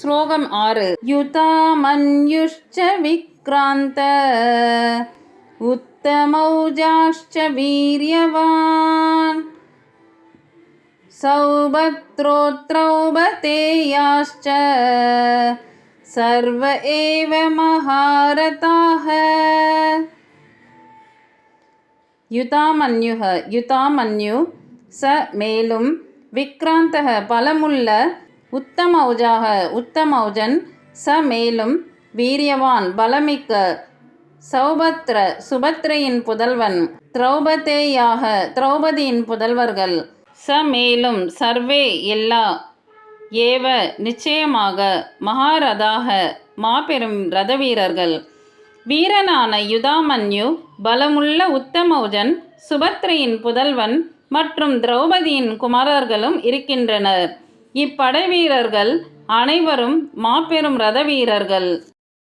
ஸ்லோகம் ஆறு யுதாமன்யுஷ்ச விக்ராந்த उत्तमौजाश्च वीर्यवान् सौभद्रोत्रौभतेयाश्च सर्व एव महारथाः யுதாமன்யுக யுதாமன்யு ச மேலும் விக்ராந்தக பலமுள்ள உத்தமௌஜாக உத்தமௌஜன் ச மேலும் வீரியவான் பலமிக்க சௌபத்ர சுபத்ரையின் புதல்வன் திரௌபதேயாக திரௌபதியின் புதல்வர்கள். ச மேலும் சர்வே எல்லா ஏவ நிச்சயமாக மகாரதாக மாபெரும் ரதவீரர்கள். வீரனான யுதாமன்யு பலமுள்ள உத்தமௌஜன் சுபத்ரையின் புதல்வன் மற்றும் திரௌபதியின் குமாரர்களும் இருக்கின்றனர். இப்படை வீரர்கள் அனைவரும் மாபெரும் ரத வீரர்கள்